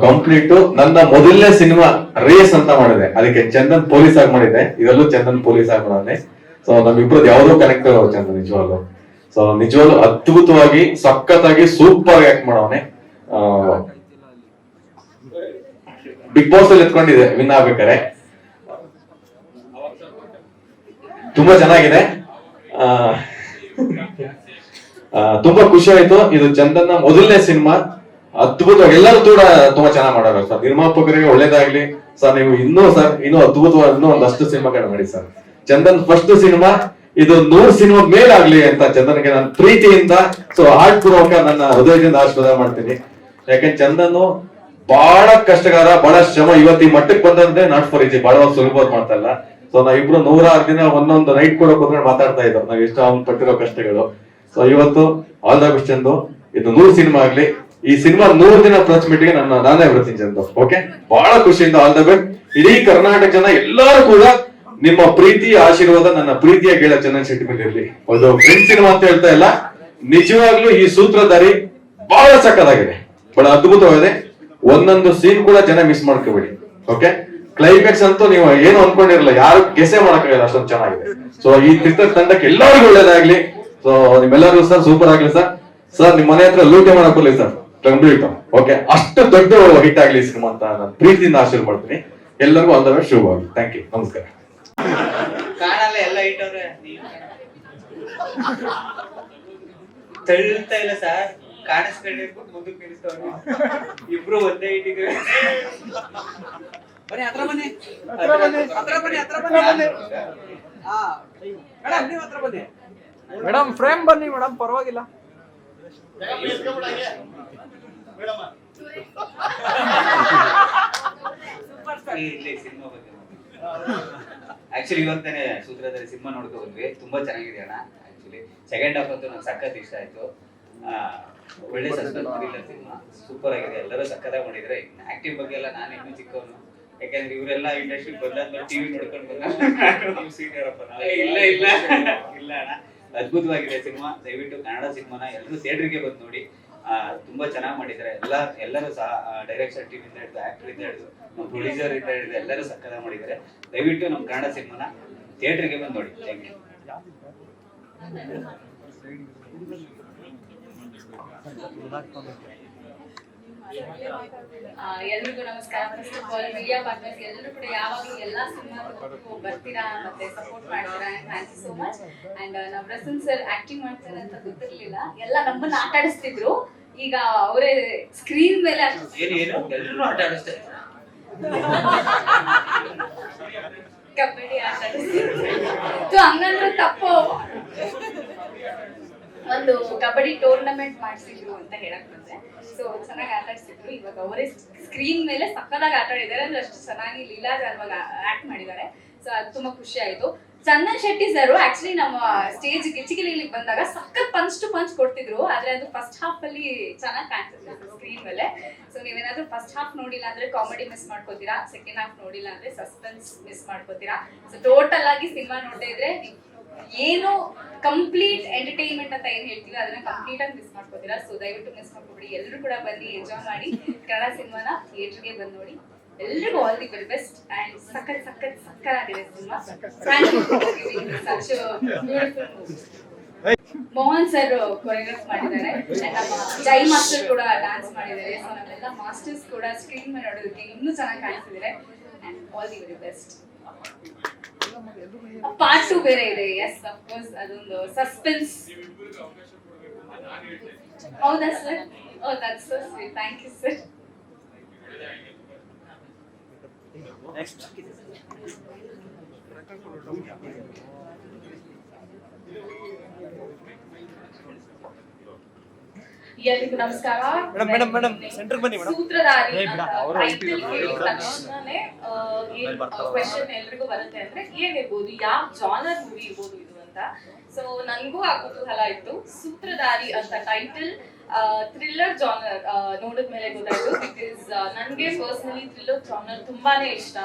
Complete ನನ್ನ ಮೊದಲನೇ cinema race ಅಂತ ಮಾಡಿದೆ. ಅದಕ್ಕೆ ಚಂದನ್ ಪೊಲೀಸ್ ಆಗಿ ಮಾಡಿದ್ದೆ. ಇದರಲ್ಲೂ ಚಂದನ್ ಪೊಲೀಸ್ ಆಗಿ ಮಾಡಿದೆ ಸೊ ನಮ್ಮಿಬ್ರದ್ದು ಯಾವ್ದೋ ಕನೆಕ್ಟ್ ಚಂದನ್, ನಿಜವಾಗ್ಲು. ಸೊ ನಿಜವಾಗ್ಲು ಅದ್ಭುತವಾಗಿ, ಸಖತ್ತಾಗಿ ಸೂಪರ್ ಆಗಿ ಆಕ್ಟ್ ಮಾಡವನೆ. ಬಿಗ್ ಬಾಸ್ ಅಲ್ಲಿ ಎತ್ಕೊಂಡಿದೆ ವಿನ್ ಆಗ್ಬೇಕಾರೆ ತುಂಬಾ ಚೆನ್ನಾಗಿದೆ. ತುಂಬಾ ಖುಷಿ ಆಯ್ತು. ಇದು ಚಂದನ್ನ ಮೊದಲನೇ ಸಿನಿಮಾ. ಅದ್ಭುತವಾಗಿ ಎಲ್ಲರೂ ಕೂಡ ತುಂಬಾ ಚೆನ್ನಾಗಿ ಮಾಡೋರು ಸರ್. ನಿರ್ಮಾಪಕರಿಗೆ ಒಳ್ಳೇದಾಗ್ಲಿ. ಸರ್, ನೀವು ಇನ್ನೂ ಸರ್, ಇನ್ನೂ ಅದ್ಭುತವಾದ ಇನ್ನೂ ಒಂದಷ್ಟು ಸಿನಿಮಾಗಳು ಮಾಡಿ ಸರ್. ಚಂದನ್ ಫಸ್ಟ್ ಸಿನಿಮಾ ಇದು ನೂರ್ ಸಿನಿಮಾ ಮೇಲಾಗ್ಲಿ ಅಂತ ಚಂದನ್ಗೆ ನಾನು ಪ್ರೀತಿಯಿಂದ ಸೊ ಹಾರ್ಟ್ ಪೂರ್ವಕ ನನ್ನ ಹೃದಯದಿಂದ ಆಶೀರ್ವಾದ ಮಾಡ್ತೀನಿ. ಯಾಕಂದ್ರೆ ಚಂದನ್ ಬಹಳ ಕಷ್ಟಗಾರ, ಬಹಳ ಶ್ರಮ ಇವತ್ತಿ ಮಟ್ಟಕ್ಕೆ ಬಂದಂತೆ ನಾಟ್ ಫಾರ್ ಇಜಿ ಬಹಳ ಸುಲಭವಾಗಿ ಮಾಡ್ತಾ ಇಲ್ಲ ಸೊ ನಾವಿಬ್ರು ನೂರಾರು ದಿನ ಒಂದೊಂದು ನೈಟ್ ಕೂಡ ಕೂತ್ಕೊಂಡು ಮಾತಾಡ್ತಾ ಇದ್ದೋ, ನಾವ್ ಎಷ್ಟು ಅವ್ನು ಪಟ್ಟಿರೋ ಕಷ್ಟಗಳು. ಸೊ ಇವತ್ತು, ಆಲ್ ದ ಬೆಸ್ಟ್ ಎಂದು ಇದು ನೂರು ಸಿನಿಮಾ ಆಗ್ಲಿ. ಈ ಸಿನಿಮಾ ನೂರು ದಿನ ಪ್ಲಸ್ ಮೀಟಿಗೆ ನನ್ನ ನಾನೇ ಬರ್ತೀನಿ ಜನ ಓಕೆ ಬಹಳ ಖುಷಿಯಿಂದ ಆಲ್ ದ ಬೆಸ್ಟ್ ಇಡೀ ಕರ್ನಾಟಕ ಜನ ಎಲ್ಲರೂ ಕೂಡ ನಿಮ್ಮ ಪ್ರೀತಿ ಆಶೀರ್ವಾದ, ನನ್ನ ಪ್ರೀತಿಯ ಗೆಳ ಚಂದನ್ ಶೆಟ್ಟಿ ಮೇಲೆ ಇರ್ಲಿ. ಒಂದು ಫ್ರೆಂಡ್ ಸಿನಿಮಾ ಅಂತ ಹೇಳ್ತಾ ಇಲ್ಲ. ನಿಜವಾಗ್ಲೂ ಈ ಸೂತ್ರಧಾರಿ ಬಹಳ ಸಕ್ಕತ್ತಾಗಿದೆ ಬಹಳ ಅದ್ಭುತವಾಗಿದೆ. ಒಂದೊಂದು ಸೀನ್ ಕೂಡ ಜನ ಮಿಸ್ ಮಾಡ್ಕೋಬೇಡಿ ಓಕೆ ಕ್ಲೈಮ್ಯಾಕ್ಸ್ ಅಂತೂ ನೀವು ಏನು ಅನ್ಕೊಂಡಿರಲ್ಲ, ಯಾರು ಗೆಸೆ ಮಾಡಕ್ಕಾಗಲ್ಲ, ಅಷ್ಟೊಂದು ಚೆನ್ನಾಗಿದೆ. ಸೊ ಈ ಚಿತ್ರ ತಂಡಕ್ಕೆ ಎಲ್ಲರಿಗೂ ಒಳ್ಳೇದಾಗ್ಲಿ. ಸೊ ನಿಮ್ಮೆಲ್ಲರಿಗೂ ಸರ್ ಸೂಪರ್ ಆಗ್ಲಿ ಸರ್. ಸರ್, ನಿಮ್ಮ ಮನೆ ಹತ್ರ ಲೂಟಿ ಮಾಡಕ್ ಸರ್. ಕಂಪ್ಲೀಟ್ ಓಕೆ ಅಷ್ಟು ದೊಡ್ಡ ಹಿಟ್ ಆಗ್ಲಿ ಸಿನಿಮಾ ಅಂತ ನಾನು ಪ್ರೀತಿಯಿಂದ ಆಶೀರ್ ಮಾಡ್ತೀನಿ. ಎಲ್ಲರಿಗೂ ಆಲ್ ದ ಬೆಸ್ಟ್ ಶುಭವಾಗಿ ಥ್ಯಾಂಕ್ ಯು ನಮಸ್ಕಾರ. ಕಾಣಲ್ಲ ಎಲ್ಲ ಇಟ್ಟವ್ರೆ ತಳ್ತಾ ಇಲ್ಲ ಸರ್ ಕಾಣಿಸ್ಕೊಂಡಿರ್ಬಿಟ್ಟು ಮುಂದಕ್ಕೆ ನಿಲ್ಲಿಸ್ತವ್ರೆ ಇಬ್ರು ಒಂದೇ ಇಟ್ಟಿಗೆ ಬನ್ನಿ ಹತ್ರ ಬನ್ನಿ. ಹತ್ರ ಬನ್ನಿ. ಹತ್ರ ಬನ್ನಿ ಹತ್ರ ಬನ್ನಿ. ಹಾ. ಮೇಡಮ್ ನೀವು ಹತ್ರ ಬನ್ನಿ. ಮೇಡಮ್ ಫ್ರೇಮ್ ಬನ್ನಿ ಮೇಡಮ್ ಪರವಾಗಿಲ್ಲ. ಇಲ್ಲಿ ಸಿನಿಮಾ ಬಗ್ಗೆ ಆಕ್ಚುಲಿ ಇವತ್ತೇನೆ ಸೂತ್ರದಲ್ಲಿ ಸಿನಿಮಾ ನೋಡ್ಕೊ ಬಂದ್ವಿ. ತುಂಬಾ ಚೆನ್ನಾಗಿದೆ ಅಣ್ಣ ಆಕ್ಚುಲಿ ಸೆಕೆಂಡ್ ಹಾಫ್ ಅಂತೂ ನಂಗೆ ಸಖತ್ ಇಷ್ಟ ಆಯ್ತು. ಒಳ್ಳೆ ಸಸ್ಪೆನ್ಸ್ ಥ್ರಿಲ್ಲರ್ ಸಿನಿಮಾ. ಸೂಪರ್ ಆಗಿದೆ. ಎಲ್ಲರೂ ಸಖತ್ತಾಗಿ ಮಾಡಿದ್ರೆ. ಆಕ್ಟಿವ್ ಬಗ್ಗೆ ಎಲ್ಲ ನಾನು ಇನ್ನೂ ಚಿಕ್ಕವನು. ಯಾಕಂದ್ರೆ ಇವರೆಲ್ಲ ಇಂಡಸ್ಟ್ರಿ ಬಂದಾದ್ಮೇಲೆ ಟಿವಿ ನೋಡ್ಕೊಂಡು ಬಂದ ಇಲ್ಲ ಇಲ್ಲ. ಇಲ್ಲ ಅಣ್ಣ. ಅದ್ಭುತವಾಗಿದೆ ಸಿನಿಮಾ. ದಯವಿಟ್ಟು ಕನ್ನಡ ಸಿನಿಮಾನ ಎಲ್ಲರೂ ಥಿಯೇಟರ್ಗೆ ಬಂದು ನೋಡಿ. ತುಂಬಾ ಚೆನ್ನಾಗಿ ಮಾಡಿದ್ದಾರೆ. ಎಲ್ಲ, ಎಲ್ಲರೂ ಸಹ ಡೈರೆಕ್ಷನ್ ಟೀಮ್ ಇಂದ ಹಿಡಿದು ಆಕ್ಟರ್ ಇಂದ ಹಿಡಿದು, ನಮ್ಮ ಪ್ರೊಡ್ಯೂಸರ್ ಇಂದ ಹಿಡಿದು ಎಲ್ಲರೂ ಸಕ್ಕತ್ತಾಗಿ ಮಾಡಿದ್ದಾರೆ. ದಯವಿಟ್ಟು ನಮ್ಮ ಕನ್ನಡ ಸಿನಿಮಾನ ಥಿಯೇಟರ್ಗೆ ಬಂದು ನೋಡಿ. ಥ್ಯಾಂಕ್ ಯು ಎಲ್ರಿಗೂ ನಮಸ್ಕಾರ. First of all media partners ಎಲ್ಲರೂ ಕೂಡ ಯಾವಾಗಲೂ ಎಲ್ಲ ಸಿನಿಮಾ ಬರ್ತೀರಾ ಮತ್ತೆ ಸಪೋರ್ಟ್ ಮಾಡ್ತೀರಾ thank you so much and ನಾವು ಪ್ರಸನ್ ಸರ್ ಆಕ್ಟಿಂಗ್ ಮಾಡ್ತಾರೆ ಅಂತ ಗೊತ್ತಿರ್ಲಿಲ್ಲ. ಎಲ್ಲ ನಮ್ಮನ್ನ ಆಟ ಆಡಿಸ್ತಿದ್ರು ಈಗ ಅವರೇ ಸ್ಕ್ರೀನ್ ಮೇಲೆ ಎಲ್ಲರೂ ಆಟ ಆಡಿಸ್ತಾರೆ ಕಬಡ್ಡಿ ಆಟ ಆಡಿಸ್ತಿದ್ರು ಹಂಗಂದ್ರೆ ತಪ್ಪು. ಒಂದು ಕಬಡ್ಡಿ ಟೂರ್ನಮೆಂಟ್ ಮಾಡಿಸಿದ್ರು ಅಂತ ಹೇಳಕ್ ಬಂದೆ. ಸೊ ಚೆನ್ನಾಗಿ ಆಟ ಆಡ್ಸಿದ್ರು ಇವಾಗ ಅವರೇ ಸ್ಕ್ರೀನ್ ಮೇಲೆ ಸಕ್ಕದಾಗ ಆಟ ಆಡಿದ್ದಾರೆ ಅಂದ್ರೆ ಅಷ್ಟು ಚೆನ್ನಾಗಿ ಲೀಲಾಜಾಲವಾಗಿ ಆಕ್ಟ್ ಮಾಡಿದ್ದಾರೆ. ಸೊ ಅದು ತುಂಬಾ ಖುಷಿ ಆಯ್ತು. ಚಂದನ್ ಶೆಟ್ಟಿ ಸರ್ ಆಕ್ಚುಲಿ ನಮ್ಮ ಸ್ಟೇಜ್ ಗಿಚ್ಚಿಗಿಲಿಗೆ ಬಂದಾಗ ಸಖತ್ ಪಂಚ್ ಟು ಪಂಚ್ ಕೊಡ್ತಿದ್ರು. ಆದ್ರೆ ಅದು ಫಸ್ಟ್ ಹಾಫ್ ಅಲ್ಲಿ ಚೆನ್ನಾಗಿ ಕಾಣ್ತಿದ್ರು ಸ್ಕ್ರೀನ್ ಮೇಲೆ. ಸೊ ನೀವೇನಾದ್ರೂ ಫಸ್ಟ್ ಹಾಫ್ ನೋಡಿಲ್ಲ ಅಂದ್ರೆ ಕಾಮಿಡಿ ಮಿಸ್ ಮಾಡ್ಕೋತೀರಾ? ಸೆಕೆಂಡ್ ಹಾಫ್ ನೋಡಿಲ್ಲ ಅಂದ್ರೆ ಸಸ್ಪೆನ್ಸ್ ಮಿಸ್ ಮಾಡ್ಕೋತೀರಾ? ಸೊ ಟೋಟಲ್ ಆಗಿ ಸಿನಿಮಾ ನೋಡ್ತಾ ಇದ್ರೆ ಏನು ಕಂಪ್ಲೀಟ್ ಎಂಟರ್ಟೈನ್ಮೆಂಟ್ ಅಂತ ಏನ್ ಹೇಳ್ತೀವಿ ಅದನ್ನ ಕಂಪ್ಲೀಟ್ ಆಗಿ ಮಿಸ್ ಮಾಡ್ಕೋತೀರಾ? ಸೊ ದಯವಿಟ್ಟು ಮಿಸ್ ಮಾಡ್ಕೊಬಿಡಿ. ಎಲ್ಲರೂ ಕೂಡ ಬನ್ನಿ ಎಂಜಾಯ್ ಮಾಡಿ. ಕನ್ನಡ ಸಿನಿಮಾನ ಥಿಯೇಟರ್ಗೆ ಬಂದು ನೋಡಿ. ಎಲ್ರಿಗೂ all the very best and ಸಕ್ಕತ್ ಸಕ್ಕತ್ ಸಕ್ಕತ್ತಾಗಿದೆ cinema. Such beautiful Mohan sir choreograph ಮಾಡಿದ್ದಾರೆ. ನಮ್ಮ ಜೈ ಮಾಸ್ಟರ್ ಕೂಡ ಡ್ಯಾನ್ಸ್ ಮಾಡಿದ್ದಾರೆ. ಸೊ ನಮ್ಮೆಲ್ಲ ಮಾಸ್ಟರ್ಸ್ ಕೂಡ ಸ್ಕ್ರೀನ್ ಮೇಲೆ ನೋಡೋದಕ್ಕೆ ಇನ್ನೂ ಚೆನ್ನಾಗಿ ಕಾಣಿಸ್ತಿದ್ದಾರೆ and all the very best part two ಬೇರೆ ಇದೆ. ಎಸ್ ಅಫ್ಕೋರ್ಸ್ ಅದೊಂದು ಸಸ್ಪೆನ್ಸ್ ಹೌದಾ sir oh that's sir thank you sir ಎಲ್ರಿಗೂ ನಮಸ್ಕಾರ. ಮೇಡಮ್, ಮೇಡಮ್, ಬನ್ನಿ ಮೇಡಮ್. ಸೂತ್ರಧಾರಿ. ಕ್ವೆಶನ್ ಎಲ್ರಿಗೂ ಬರುತ್ತೆ ಅಂದ್ರೆ ಏನಿರ್ಬೋದು ಯಾವ ಜಾನರ್ ಮೂವಿ ಇರ್ಬೋದು ಇದು ಅಂತ. ಸೊ ನನಗೂ ಆ ಕುತೂಹಲ ಇತ್ತು. ಸೂತ್ರಧಾರಿ ಅಂತ ಟೈಟಲ್ ಥ್ರಿಲ್ಲರ್ ಜಾನರ್ ನೋಡಿದ ಮೇಲೆ ಗೊತ್ತಾಯ್ತು ಬಿಕಾಸ್ ನನಗೆ ಪರ್ಸ್ನಲಿ ಥ್ರಿಲ್ಲರ್ ಜಾನರ್ ತುಂಬಾನೇ ಇಷ್ಟ.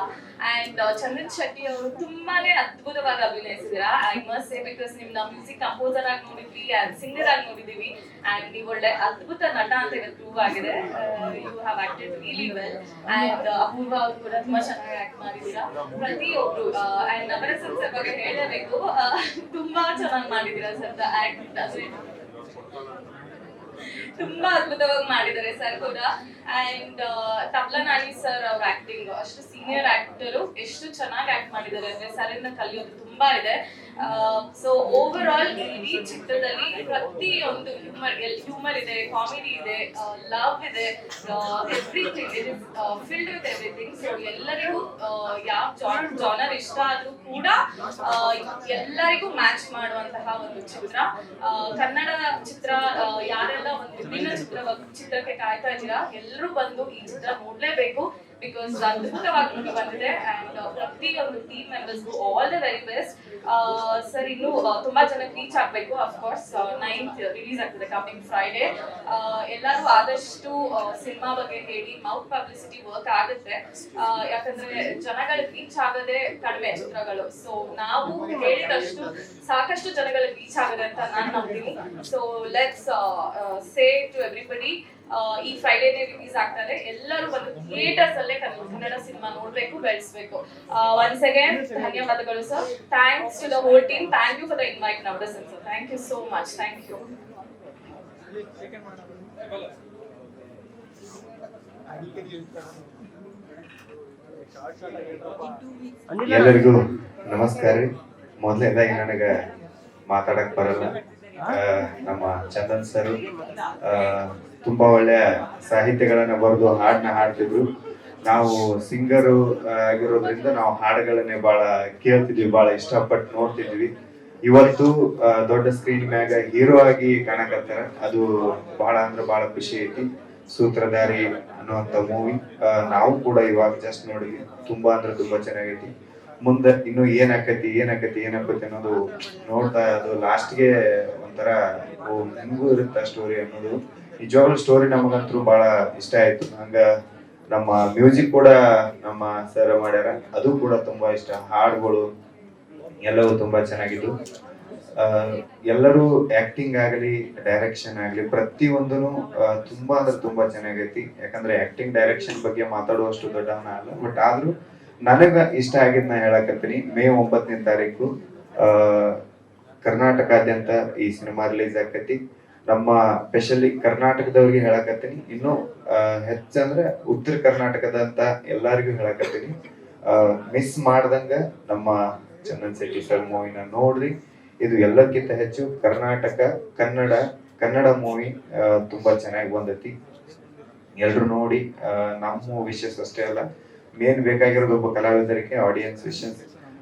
ಅಂಡ್ ಚಂದ್ರಿತ್ ಶೆಟ್ಟಿ ಅವರು ತುಂಬಾನೇ ಅದ್ಭುತವಾಗಿ ಅಭಿನಯಿಸಿದಿರಾ. ಐ ಮಸ್ಟ್ ಸೇ ಬಿಕಾಸ್ ನಿಮ್ನ ಮ್ಯೂಸಿಕ್ ಕಂಪೋಸರ್ ಆಗಿ ನೋಡಿದ್ವಿ ಅಂಡ್ ಸಿಂಗರ್ ಆಗಿ ನೋಡಿದೀವಿ ಅಂಡ್ ನೀವು ಒಳ್ಳೆ ಅದ್ಭುತ ನಟ ಅಂತ ಇವತ್ತು ಪ್ರೂವ್ ಆಗಿದೆ. You have acted really well and Apoorva ಅವರು ಕೂಡ ತುಂಬಾ ಚೆನ್ನಾಗಿ ಆಕ್ಟ್ ಮಾಡಿದ್ದೀರಾ ಪ್ರತಿಯೊಬ್ರು ಅಂಡ್ ನವರಸನ್ ಸರ್ ಬಗ್ಗೆ ಹೇಳಬೇಕು. ತುಂಬ ಚೆನ್ನಾಗಿ ಮಾಡಿದ್ದೀರಾ ಸರ್ ಆಕ್ಟ್ ಅಂದ್ರೆ ತುಂಬಾ ಅದ್ಭುತವಾಗಿ ಮಾಡಿದ್ದಾರೆ ಸರ್ ಕೂಡ. ಅಂಡ್ ತಬ್ಲಾ ನಾನಿ ಸರ್ ಅವ್ರ ಆಕ್ಟಿಂಗ್ ಅಷ್ಟು ಸೀನಿಯರ್ ಆಕ್ಟರ್ ಎಷ್ಟು ಚೆನ್ನಾಗಿ ಆಕ್ಟ್ ಮಾಡಿದ್ದಾರೆ ಅಂದ್ರೆ ಸರ್ ಇಂದ ಕಲಿಯೋದು ತುಂಬಾ ಇದೆ. ಸೊ ಓವರ್ ಆಲ್ ಈ ಚಿತ್ರದಲ್ಲಿ ಪ್ರತಿಯೊಂದು ಹ್ಯೂಮರ್ ಹ್ಯೂಮರ್ ಇದೆ ಕಾಮಿಡಿ ಇದೆ ಲವ್ ಇದೆ everything it is filled with everything so ಎಲ್ಲರಿಗೂ ಯಾವ ಜಾನರ್ ಇಷ್ಟ ಆದ್ರೂ ಕೂಡ ಎಲ್ಲರಿಗೂ ಮ್ಯಾಚ್ ಮಾಡುವಂತಹ ಒಂದು ಚಿತ್ರ. ಕನ್ನಡ ಚಿತ್ರ ಯಾರೆಲ್ಲ ಒಂದು ವಿಭಿನ್ನ ಚಿತ್ರ, ಚಿತ್ರಕ್ಕೆ ಕಾಯ್ತಾ ಇದ್ದೀರಾ ಎಲ್ಲರೂ ಬಂದು ಈ ಚಿತ್ರ ನೋಡ್ಲೇಬೇಕು. ಬಿಕಾಸ್ ಅದ್ಭುತವಾಗಿ ಬಂದಿದೆ ಅಂಡ್ ಪ್ರತಿಯೊಂದು team ಮೆಂಬರ್ಸ್ಗೂ all the very best sir ಇನ್ನು ತುಂಬಾ ಜನಕ್ಕೆ ರೀಚ್ ಆಗ್ಬೇಕು ಅಫ್ಕೋರ್ಸ್ ನೈನ್ತ್ ರಿಲೀಸ್ ಆಗ್ತದೆ ಕಮಿಂಗ್ ಫ್ರೈಡೆ ಎಲ್ಲರೂ ಆದಷ್ಟು ಸಿನಿಮಾ ಬಗ್ಗೆ ಹೇಳಿ ಮೌತ್ ಪಬ್ಲಿಸಿಟಿ ವರ್ಕ್ ಆಗುತ್ತೆ. ಆ, ಯಾಕಂದ್ರೆ ಜನಗಳಿಗೆ ರೀಚ್ ಆಗದೆ ಕಡಿಮೆ ಚಿತ್ರಗಳು. ಸೊ ನಾವು ಹೇಳಿದಷ್ಟು ಸಾಕಷ್ಟು ಜನಗಳಿಗೆ ರೀಚ್ ಆಗದೆ ಅಂತ ನಾನು ನಂಬ್ತೀನಿ. So let's say to everybody ಈ ಫ್ರೈಡೇನೇ ರಿಲೀಸ್ ಆಗ್ತಾರೆ ಎಲ್ಲರೂ ಬಂದು ಥಿಯೇಟರ್ಸ್ ಅಲ್ಲೇ ಕನ್ನಡ ಸಿನಿಮಾ ನೋಡ್ಬೇಕು, ಬೆಳೆಸ್ಬೇಕು. ಒನ್ಸ್ ಅಗೇನ್ ಧನ್ಯವಾದಗಳು sir thanks to the whole team thank you for the invite Navarasan sir thank you so much thank you ಎಲ್ಲರಿಗೂ ನಮಸ್ಕಾರ ರೀ. ಮೊದಲನೇದಾಗಿ ನನಗೆ ಮಾತಾಡಕ್ ಬರಲ್ಲ. ನಮ್ಮ ಚಂದನ್ ಸರ್ ತುಂಬಾ ಒಳ್ಳೆಯ ಸಾಹಿತ್ಯಗಳನ್ನ ಬರೆದು ಹಾಡನ್ನ ಹಾಡ್ತಿದ್ರು. ನಾವು ಸಿಂಗರು ಆಗಿರೋದ್ರಿಂದ ನಾವು ಹಾಡುಗಳನ್ನೇ ಬಹಳ ಕೇಳ್ತಿದ್ವಿ ಬಹಳ ಇಷ್ಟಪಟ್ಟು ನೋಡ್ತಿದ್ವಿ. ಇವತ್ತು ದೊಡ್ಡ ಸ್ಕ್ರೀನ್ ಮ್ಯಾಗ ಹೀರೋ ಆಗಿ ಕಾಣಕತ್ತಾರ. ಅದು ಬಹಳ ಅಂದ್ರೆ ಬಹಳ ಖುಷಿ ಐತಿ. ಸೂತ್ರಧಾರಿ ಅನ್ನುವಂತ ಮೂವಿ ನಾವು ಕೂಡ ಇವಾಗ ಜಸ್ಟ್ ನೋಡಿದ್ವಿ. ತುಂಬಾ ಅಂದ್ರೆ ತುಂಬಾ ಚೆನ್ನಾಗೈತಿ. ಮುಂದೆ ಇನ್ನು ಏನಾಕತಿ ಏನಾಕತಿ ಏನಾಕತಿ ಅನ್ನೋದು ನೋಡ್ತಾ ಅದು ಲಾಸ್ಟ್ಗೆ ಒಂಥರ, ಓ ಹಿಂಗೂ ಇರುತ್ತ ಸ್ಟೋರಿ ಅನ್ನೋದು. ನಿಜವಾಗ್ಲೂ ಸ್ಟೋರಿ ನಮಗಂತೂ ಬಹಳ ಇಷ್ಟ ಆಯ್ತು. ಹಂಗ ನಮ್ಮ ಮ್ಯೂಸಿಕ್ ಕೂಡ ನಮ್ಮ ಸರ್ ಮಾಡ್ಯಾರ. ಅದು ಕೂಡ ತುಂಬಾ ಇಷ್ಟ. ಹಾಡುಗಳು ಎಲ್ಲವೂ ತುಂಬಾ ಚೆನ್ನಾಗಿದ್ದು ಎಲ್ಲರೂ ಆಕ್ಟಿಂಗ್ ಆಗಲಿ ಡೈರೆಕ್ಷನ್ ಆಗಲಿ ಪ್ರತಿಯೊಂದೂ ತುಂಬಾ ಅಂದ್ರೆ ತುಂಬಾ ಚೆನ್ನಾಗೈತಿ. ಯಾಕಂದ್ರೆ ಆಕ್ಟಿಂಗ್ ಡೈರೆಕ್ಷನ್ ಬಗ್ಗೆ ಮಾತಾಡುವಷ್ಟು ದೊಡ್ಡವನ ಅಲ್ಲ. ಬಟ್ ಆದ್ರೂ ನನಗ ಇಷ್ಟ ಆಗಿದ್ ನಾ ಹೇಳಕತ್ತೀನಿ. ಮೇ ಒಂಬತ್ತನೇ ತಾರೀಕು ಕರ್ನಾಟಕಾದ್ಯಂತ ಈ ಸಿನಿಮಾ ರಿಲೀಸ್ ಆಕತಿ. ನಮ್ಮ ಸ್ಪೆಷಲಿ ಕರ್ನಾಟಕದವ್ರಿಗೆ ಹೇಳಕತ್ತೀನಿ. ಇನ್ನು ಹೆಚ್ಚಂದ್ರೆ ಉತ್ತರ ಕರ್ನಾಟಕದಂತ ಎಲ್ಲರಿಗೂ ಹೇಳಕತ್ತೀನಿ. ಮಿಸ್ ಮಾಡ್ದಂಗ ನಮ್ಮ ಚಂದನ್ ಶೆಟ್ಟಿ ಸರ್ ಮೂವಿನ ನೋಡ್ರಿ. ಇದು ಎಲ್ಲಕ್ಕಿಂತ ಹೆಚ್ಚು ಕರ್ನಾಟಕ, ಕನ್ನಡ ಕನ್ನಡ ಮೂವಿ ತುಂಬಾ ಚೆನ್ನಾಗಿ ಬಂದೈತಿ. ಎಲ್ರು ನೋಡಿ ನಮ್ಮ ವಿಶೇಷ ಅಷ್ಟೇ ಅಲ್ಲ. ಮೇನ್ ಬೇಕಾಗಿರೋದು ಒಬ್ಬ ಕಲಾವಿದರಿಗೆ ಆಡಿಯನ್ಸ್ ವಿಶಸ್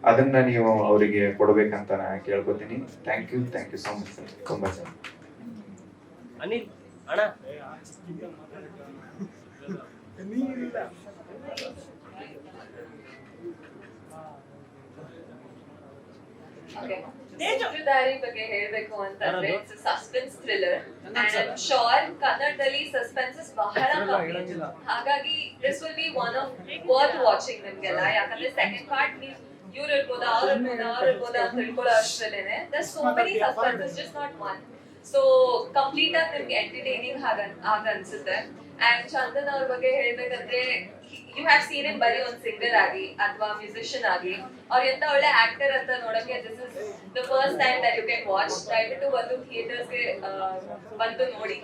ಅದನ್ನ ನೀವು ಅವರಿಗೆ ಕೊಡಬೇಕಂತ ನಾನು ಕೇಳ್ಕೊತೀನಿ. Thank you thank you so much sir ತುಂಬಾ ಅನಿಲ್ ಅಣ್ಣ. ಸೂತ್ರಧಾರಿ ಬಗ್ಗೆ ಹೇಳಬೇಕು ಅಂತಂದ್ರೆ it's suspense thriller and sure ಕನ್ನಡದಲ್ಲಿ ಸಸ್ಪೆನ್ಸಸ್ ಬಹಳ ಕಮ್ಮಿ. ಹಾಗಾಗಿ this will be one of worth watching ನಿಮ್ಗೆಲ್ಲ. ಯಾಕಂದ್ರೆ ಸೆಕೆಂಡ್ ಪಾರ್ಟ್ ನೀವು ಇವ್ರು ಇರ್ಬೋದಾ ಅವ್ರು ಇರ್ಬೋದಾ ಅವ್ರು ಇರ್ಬೋದಾ ಅಂತ ತಿಳ್ಕೊಳ್ಳೋ ಅಷ್ಟರಲ್ಲೇನೆ. There so many suspenses just not one so complete ಆಗಿ ನಿಮ್ಗೆ ಎಂಟರ್ಟೈನಿಂಗ್ ಹಾಗ ಆಗ ಅನ್ಸುತ್ತೆ. ಅಂಡ್ ಚಂದನ್ ಅವ್ರ ಬಗ್ಗೆ ಹೇಳ್ಬೇಕಂದ್ರೆ ಯು ಹ್ಯಾವ್ ಸೀನ್ ಇನ್ ಬರೀ ಒಂದ್ ಸಿಂಗರ್ ಆಗಿ ಅಥವಾ ಮ್ಯೂಸಿಷಿಯನ್ ಆಗಿ. ಅವ್ರ ಎಂತ ಒಳ್ಳೆ ಆಕ್ಟರ್ ಅಂತ ನೋಡಕ್ಕೆ this is the first time that you can watch ದಯವಿಟ್ಟು ಬಂದು ಥಿಯೇಟರ್ಸ್ಗೆ ಬಂದು ನೋಡಿ.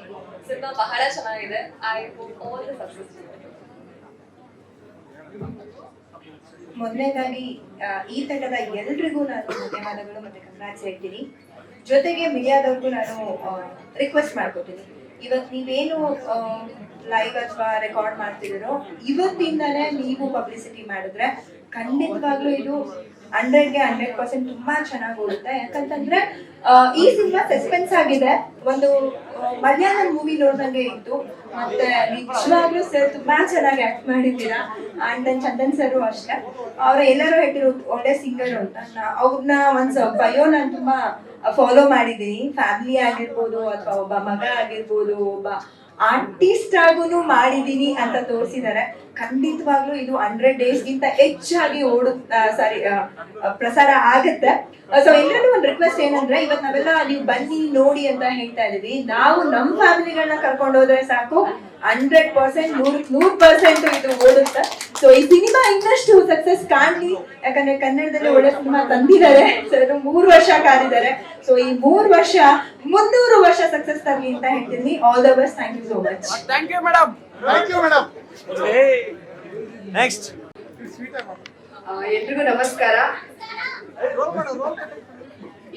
ಸಿನಿಮಾ ಬಹಳ ಚೆನ್ನಾಗಿದೆ. I hope all the success ಮೊದಲನೇದಾಗಿ ಈ ತಂಡದ ಎಲ್ರಿಗೂ ನಾನು ಧನ್ಯವಾದಗಳು ಮತ್ತೆ ಕಂಗ್ರಾಟ್ಸ್ ಹೇಳ್ತೀನಿ. ಜೊತೆಗೆ ಮೀಡಿಯಾದವ್ರಿಗೂ ನಾನು ರಿಕ್ವೆಸ್ಟ್ ಮಾಡ್ಕೊತೀನಿ. ಇವತ್ತು ನೀವೇನು ಲೈವ್ ಅಥವಾ ರೆಕಾರ್ಡ್ ಮಾಡ್ತಿದ್ದೀರೋ ಇವತ್ತಿಂದಾನೇ ನೀವು ಪಬ್ಲಿಸಿಟಿ ಮಾಡಿದ್ರೆ ಖಂಡಿತವಾಗ್ಲೂ ಇದು ಹಂಡ್ರೆಡ್ಗೆ ಹಂಡ್ರೆಡ್ ಪರ್ಸೆಂಟ್ ತುಂಬಾ ಚೆನ್ನಾಗಿ ಓಡುತ್ತೆ. ಯಾಕಂತಂದ್ರೆ ಈ ಸಿನಿಮಾ ಸಸ್ಪೆನ್ಸ್ ಆಗಿದೆ. ಒಂದು ಮಲಯಾಳಂ ಮೂವಿ ನೋಡ್ದಂಗೆ ಇತ್ತು. ಮತ್ತೆ ನಿಜವಾಗ್ಲೂ ಸರ್ ತುಂಬಾ ಚೆನ್ನಾಗಿ ಆಕ್ಟ್ ಮಾಡಿದ್ದೀರಾ. ಅಂಡ್ ಚಂದನ್ ಸರ್ ಅಷ್ಟೇ. ಅವ್ರ ಎಲ್ಲರೂ ಹೇಳ್ತಿರೋದು ಒಳ್ಳೆ ಸಿಂಗರ್ ಅಂತ. ಅವ್ರನ್ನ ಒಂದ್ ಸ್ವಲ್ಪ ಬಯೋ ನಾನು ತುಂಬಾ ಫಾಲೋ ಮಾಡಿದ್ದೀನಿ. ಫ್ಯಾಮಿಲಿ ಆಗಿರ್ಬೋದು ಅಥವಾ ಒಬ್ಬ ಮಗ ಆಗಿರ್ಬೋದು, ಒಬ್ಬ ಆರ್ಟಿಸ್ಟ್ ಆಗೂ ಮಾಡಿದೀನಿ ಅಂತ ತೋರಿಸಿದ್ದಾರೆ ಖಂಡಿತವಾಗ್ಲೂ ಇದು ಹಂಡ್ರೆಡ್ ಡೇಸ್ ಗಿಂತ ಹೆಚ್ಚಾಗಿ ಓಡು ಸಾರಿ ಪ್ರಸಾರ ಆಗತ್ತೆ. ಸೊ ಎಲ್ಲರೂ ಒಂದು ರಿಕ್ವೆಸ್ಟ್ ಏನಂದ್ರೆ ಇವತ್ತು ನಾವೆಲ್ಲ ನೀವು ಬನ್ನಿ ನೋಡಿ ಅಂತ ಹೇಳ್ತಾ ಇದೀವಿ. ನಾವು ನಮ್ಮ ಫ್ಯಾಮಿಲಿಗಳನ್ನ ಕರ್ಕೊಂಡು ಹೋದ್ರೆ ಸಾಕು. ಹಂಡ್ರೆಡ್ ಪರ್ಸೆಂಟ್ ನೂರ್ ನೂರ್ ಪರ್ಸೆಂಟ್ ಇದು ಓಡುತ್ತೆ. ಸೊ ಈ ಸಿನಿಮಾ ಇನ್ನಷ್ಟು ಸಕ್ಸಸ್ ಕಾಣ್ಲಿ. ಯಾಕಂದ್ರೆ ಕನ್ನಡದಲ್ಲಿ ಒಳ್ಳೆ ಸಿನಿಮಾ ತಂದಿದ್ದಾರೆ. ಸೊ ಮೂರು ವರ್ಷ ಕಾದಿದ್ದಾರೆ ಸೊ ಈ ಮೂರು ವರ್ಷ ಮುನ್ನೂರು ವರ್ಷ ಸಕ್ಸಸ್ ತರಲಿ ಅಂತ ಹೇಳ್ತೀನಿ. All the best thank you so much thank you madam thank you madam next ಎಲ್ರಿಗೂ ನಮಸ್ಕಾರ.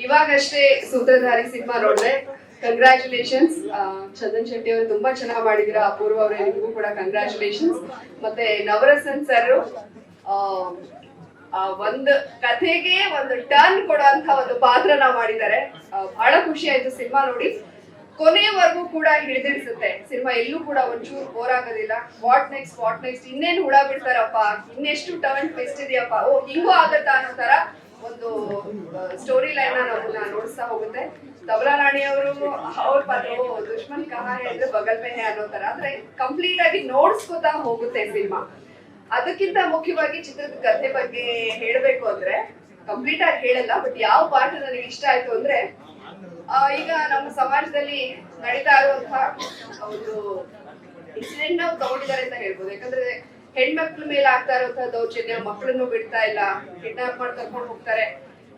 ಇವಾಗಷ್ಟೇ ಸೂತ್ರಧಾರಿ ಸಿನಿಮಾ ನೋಡಿದೆ. ಕಂಗ್ರ್ಯಾಚುಲೇಷನ್ಸ್ ಚಂದನ್ ಶೆಟ್ಟಿ ಅವರು ತುಂಬಾ ಚೆನ್ನಾಗಿ ಮಾಡಿದಿರ. ಅಪೂರ್ವ ಅವರೇ, ನಿಮಗೂ ಕೂಡ ಕಂಗ್ರ್ಯಾಚುಲೇಷನ್ಸ್ ಮತ್ತೆ ನವರಸನ್ ಸರ್ ಒಂದು ಕಥೆಗೆ ಒಂದು ಟರ್ನ್ ಕೊಡುವಂತ ಒಂದು ಪಾತ್ರನ ಮಾಡಿದ್ದಾರೆ. ಬಹಳ ಖುಷಿ ಆಯ್ತು ಸಿನಿಮಾ ನೋಡಿ. ಕೊನೆಯವರೆಗೂ ಕೂಡ ಹಿಡಿದಿಡಿಸುತ್ತೆ ಸಿನಿಮಾ ಎಲ್ಲೂ ಕೂಡ ಒಂಚೂರು ಬೋರ್ ಆಗೋದಿಲ್ಲ. ವಾಟ್ ನೆಕ್ಸ್ಟ್ ವಾಟ್ ನೆಕ್ಸ್ಟ್ ಇನ್ನೇನು ಹುಳ ಬಿಡ್ತಾರಪ್ಪ? ಇನ್ನೆಷ್ಟು ಟರ್ನ್ ಟ್ವಿಸ್ಟ್ ಇದೆಯಪ್ಪ? ಓ, ಹಿಂಗೂ ಆಗತ್ತಾ ಅನ್ನೋ ತರ ಒಂದು ಸ್ಟೋರಿ ಲೈನ್ ನಮ್ಮನ್ನ ನೋಡಿಸ್ತಾ ಹೋಗುತ್ತೆ. ತಬಲಾ ರಾಣಿ ಅವರು, ಅವ್ರ ಪಾತ್ರ ದುಶ್ಮನ್ ಕಹಾನಿ ಅಂದ್ರೆ ಬಗಲ್ ಮೇಲೆ ಅನ್ನೋ ತರ. ಅಂದ್ರೆ ಕಂಪ್ಲೀಟ್ ಆಗಿ ನೋಡ್ಸ್ಕೊತಾ ಹೋಗುತ್ತೆ ಸಿನಿಮಾ. ಅದಕ್ಕಿಂತ ಮುಖ್ಯವಾಗಿ ಚಿತ್ರದ ಕಥೆ ಬಗ್ಗೆ ಹೇಳಬೇಕು ಅಂದ್ರೆ ಕಂಪ್ಲೀಟ್ ಆಗಿ ಹೇಳಲ್ಲ ಬಟ್ ಯಾವ ಪಾರ್ಟ್ ನನಗೆ ಇಷ್ಟ ಆಯ್ತು ಅಂದ್ರೆ ಈಗ ನಮ್ಮ ಸಮಾಜದಲ್ಲಿ ನಡೀತಾ ಇರುವಂತಹ ಒಂದು ಇನ್ಸಿಡೆಂಟ್ ನಾವು ತಗೊಂಡಿದ್ದಾರೆ ಅಂತ ಹೇಳ್ಬೋದು. ಯಾಕಂದ್ರೆ ಹೆಣ್ಮಕ್ಳ ಮೇಲೆ ಆಗ್ತಾ ಇರುವಂತಹ ದೌರ್ಜನ್ಯ, ಮಕ್ಕಳನ್ನು ಬಿಡ್ತಾ ಇಲ್ಲ ಕಿಡ್ನಾಪ್ ಮಾಡಿ ಕರ್ಕೊಂಡು ಹೋಗ್ತಾರೆ.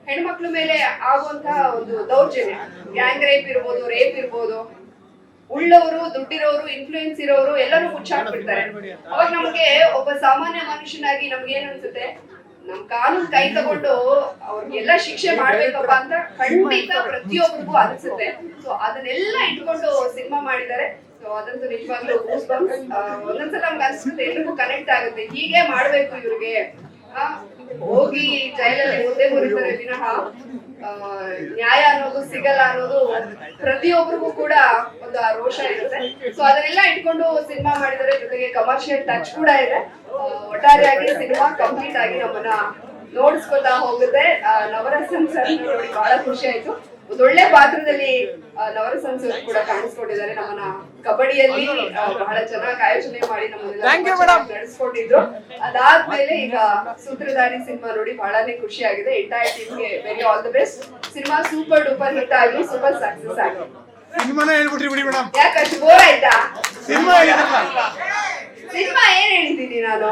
ಹೆಣ್ಮಕ್ಳ ಮೇಲೆ ಆಗುವಂತಹ ಒಂದು ದೌರ್ಜನ್ಯ ಗ್ಯಾಂಗ್ ರೇಪ್ ಇರ್ಬೋದು ರೇಪ್ ಇರ್ಬೋದು, ಉಳ್ಳವರು, ದುಡ್ಡಿರೋರು ಇನ್ಫ್ಲೂಯೆನ್ಸ್ ಇರೋರು ಎಲ್ಲರೂ ಹುಚ್ಚಾಕ್ಬಿಡ್ತಾರೆ. ಅವಾಗ ನಮ್ಗೆ ಒಬ್ಬ ಸಾಮಾನ್ಯ ಮನುಷ್ಯನಾಗಿ ನಮ್ಗೆ ಏನ್ ಅನ್ಸುತ್ತೆ? ನಮ್ ಕಾನೂನು ಕೈ ತಗೊಂಡು ಅವ್ರಿಗೆಲ್ಲ ಶಿಕ್ಷೆ ಮಾಡ್ಬೇಕಪ್ಪ ಅಂತ ಖಂಡಿತ ಪ್ರತಿಯೊಬ್ಬರಿಗೂ ಅನ್ಸುತ್ತೆ. ಸೊ ಅದನ್ನೆಲ್ಲ ಇಟ್ಕೊಂಡು ಸಿನಿಮಾ ಮಾಡಿದ್ದಾರೆ. ಸೊ ಅದಂತೂ ನಿಜವಾಗ್ಲೂ ಒಂದೊಂದ್ಸಲ ನಮ್ಗೆ ಅನ್ಸುತ್ತೆ ಎಲ್ರಿಗೂ ಕನೆಕ್ಟ್ ಆಗುತ್ತೆ. ಹೀಗೆ ಮಾಡ್ಬೇಕು ಇವ್ರಿಗೆ. ಹೋಗಿ ಜೈಲಲ್ಲಿ ಮುದ್ದೆ ಮುರಿತಾರೆ ವಿನಃ ನ್ಯಾಯ ಅನ್ನೋದು ಸಿಗಲ್ಲ ಅನ್ನೋದು ಪ್ರತಿಯೊಬ್ಬರಿಗೂ ಕೂಡ ಒಂದು ರೋಷ ಇರುತ್ತೆ. ಸೊ ಅದನ್ನೆಲ್ಲ ಇಟ್ಕೊಂಡು ಸಿನಿಮಾ ಮಾಡಿದರೆ ಜೊತೆಗೆ ಕಮರ್ಷಿಯಲ್ ಟಚ್ ಕೂಡ ಇದೆ. ಒಟ್ಟಾರೆಯಾಗಿ ಸಿನಿಮಾ ಕಂಪ್ಲೀಟ್ ಆಗಿ ನಮ್ಮನ್ನ ನೋಡಿಸ್ಕೊತಾ ಹೋಗುತ್ತೆ. ಆ, ನವರಸನ್ ಸರ್ ನೋಡಿ ಬಹಳ ಖುಷಿ ಆಯ್ತು. ಒಂದೊಳ್ಳೆ ಒಳ್ಳೆ ಪಾತ್ರದಲ್ಲಿ ನವರಸನ್ ಸರ್ ಕೂಡ ಕಾಣಿಸ್ಕೊಂಡಿದ್ದಾರೆ. ನಮ್ಮನ್ನ ಕಬಡ್ಡಿಯಲ್ಲಿ ಬಹಳ ಚೆನ್ನಾಗಿ ಆಯೋಜನೆ ಮಾಡಿ ನಮ್ಮ. ನಡೆಸ್ಕೊಂಡಿದ್ರು ಅದಾದ್ಮೇಲೆ ಈಗ ಸೂತ್ರಧಾರಿ ಸಿನಿಮಾ ನೋಡಿ ಬಹಳನೇ ಖುಷಿ ಆಗಿದೆ. ಎಂಟೈರ್ ಟೀಮ್ಗೆ very all the best cinema super duper hit ಆಗಿ ಸೂಪರ್ ಸಕ್ಸಸ್ ಆಗಿದೆ ಸಿನಿಮಾನೇ ಹೇಳ್ಬಿಟ್ರಿ ಬಿಡಿ ಮೇಡಮ್ ಯಾಕೆ ಅಷ್ಟು ಬೋರ್ ಆಯ್ತಾ ಸಿನಿಮಾ ಏನ್ ಹೇಳಿದ್ದೀನಿ ನಾನು.